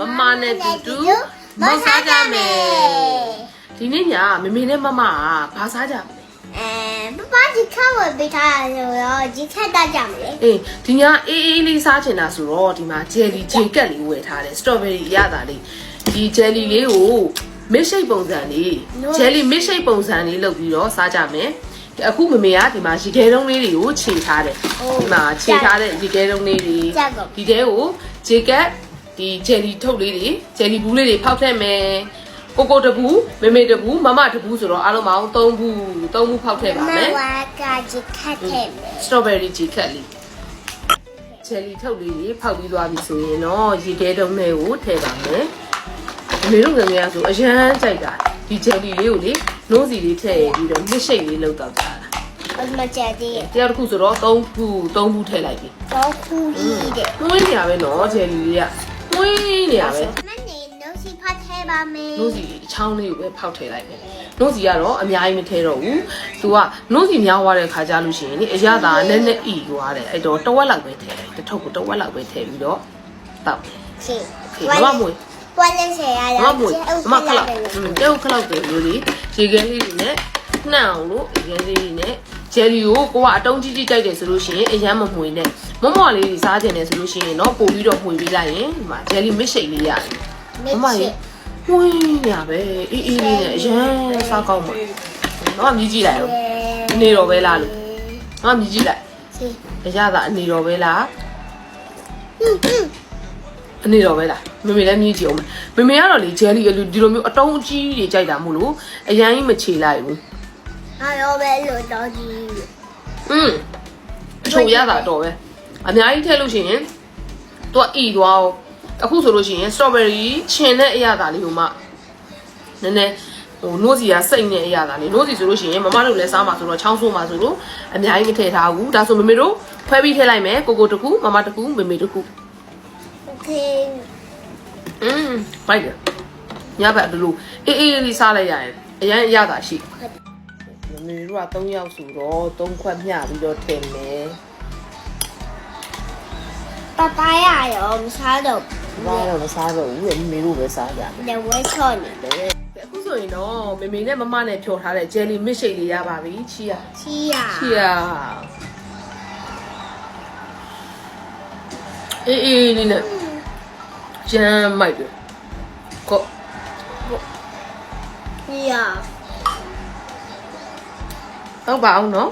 မမနဲ့တူတူမစားကြမယ်ဒီနေ့ညမမေနဲ့မမကဘာစားကြမလဲအဲပပဒီခါဝယ်ပေးထားရတော့ဒီခက်တတ်ကြမလဲအေးဒီညအေးအေးလေးစားချင်တာဆိုတော့ဒီမှာဂျယ်လီဂျေကတ်လေးဝယ်ထားတယ်စတော်ဘယ်ရီရတာလေးဒီဂျယ်လီလေးကိုမစ်ရှိတ်ပုံစံလေးဂျယ်လီမစ်ရှိတ်ပုံစံလေးလုပ်ပြီးတော့စားကြမယ်အခုမမေကဒီမှာရေခဲတုံးလေးတွေကိုခြေထားတယ်ဒီမှာခြေထားတဲ့ရေခဲတုံးလေးတွေကြက်ကုန်ဒီတဲကိုဂျေကတ် ဒီဂျယ်လီထုတ်လေးတွေဂျယ်လီဘူးလေးတွေဖောက်ထည့်မယ်ကိုကိုတဘူးမေမေတဘူးမမတဘူးဆိုတော့အားလုံးပေါင်း3ဘူး3ဘူးဖောက်ထည့်ပါမမယ်ဝါကဒီခက်တဲ့မယ်စတော်ဘယ်ရီဂျီကတ်လေးဂျယ်လီထုတ်လေးတွေဖောက်ပြီးသွားပြီဆိုရင်တော့ရေခဲတုံးလေးကိုထည့်ပါမယ်အမေတို့ငယ်ငယ်ကဆိုအရန်ကြိုက်တာဒီဂျယ်လီလေးကိုလေနိုးစီလေးထည့်ပြီးတော့မြစ်ရှိတ်လေးလောက်တော့တာအမကြတဲ့တရားတစ်ခုဆိုတော့3ခု3ခုထည့်လိုက်ပြီတော့ခူကြီးတဲ့မွေးနေရပဲနော်ဂျယ်လီလေးက မွေးနေရပဲမနေနိုးစီဖတ်ထဲပါမယ်နို့စီအချောင်းလေးကိုပဲဖောက်ထည့်လိုက်မယ်နို့စီကတော့အများကြီးမထည့်တော့ဘူးသူကနို့စီများသွားတဲ့ခါကြလို့ရှိရင်လေအရသာနည်းနည်းဤသွားတယ်အဲ့တော့တဝက်လောက်ပဲထည့်လိုက်တစ်ထုပ်ကိုတဝက်လောက်ပဲထည့်ပြီးတော့တောက်တယ်ရှင်ခေမမမွေပွားလက်ဆယ်ရရမမမွေမခလောက်တဲဟုတ်ခလောက်တယ်လို့လေရေခဲလေးတွေနဲ့ နှံ့အောင်လို့ရေခဲလေးတွေနဲ့ဂျယ်လီကိုကိုကအတုံးကြီးကြီးကြိုက်တယ်ဆိုလို့ရှိရင်အရမ်းမမွေနဲ့မမွားလေးတွေစားကြတယ်ဆိုလို့ရှိရင်တော့ပို့ပြီးတော့မွေပေးလိုက်ရင်ဒီမှာဂျယ်လီမစ်ရှိတ်လေးရတယ်မမရေဝင်းညာပဲအေးအေးလေးနဲ့အရန်စားကောင်းမှာတော့မြည်ကြည့်လိုက်အောင်အနေတော်ပဲလားလို့တော့မြည်ကြည့်လိုက်ရှင်အရသာအနေတော်ပဲလားဟင်းဟင်းအနေတော်ပဲလားမမေလည်းမြည်ကြည့်အောင်မမေကတော့လေဂျယ်လီအလူဒီလိုမျိုးအတုံးအကြီးတွေကြိုက်တာမို့လို့အရန်ကြီးမချေလိုက်ဘူး အားရောပဲလို့တော့ကြီး อืมအချိုရတာတော့ပဲအများကြီးထည့်လို့ရှိရင်သူကဤသွားအောင်အခုဆိုလို့ရှိရင် strawberry ချင်တဲ့အရသာလေးကိုမှနည်းနည်းဟိုနိုးစီကစိတ်နဲ့အရသာလေးနိုးစီဆိုလို့ရှိရင်မမတို့လည်းစားမှာဆိုတော့ချောင်းဆိုးမှာဆိုလို့အများကြီးမထည့်ထားဘူးဒါဆိုမမေတို့ဖွဲပြီးထည့်လိုက်မယ်ကိုကိုတကူမမတကူမေမေတကူ โอเค อืมဖိုက်တယ်ညဘက်အတူတူအေးအေးလေးစားလိုက်ရရင်အရန်အရသာရှိ မမေတို့က3ယောက်ဆိုတော့3ခွက်မျှပြီးတော့ထည့်မယ်ပပားရရောမစားတော့ဘာတော့မစားတော့ဘူးမမေတို့ပဲစားကြတယ်လည်းဝဲချော့နေတယ်အခုဆိုရင်တော့မေမေနဲ့မမနဲ့ဖြော်ထားတဲ့ jelly milkshake လေးရပါပြီချီရချီရချီရအေးအေးလေးနဲ့ကြမ်းမိုက်တယ်ကိုချီ ရတော့ပါအောင်နော်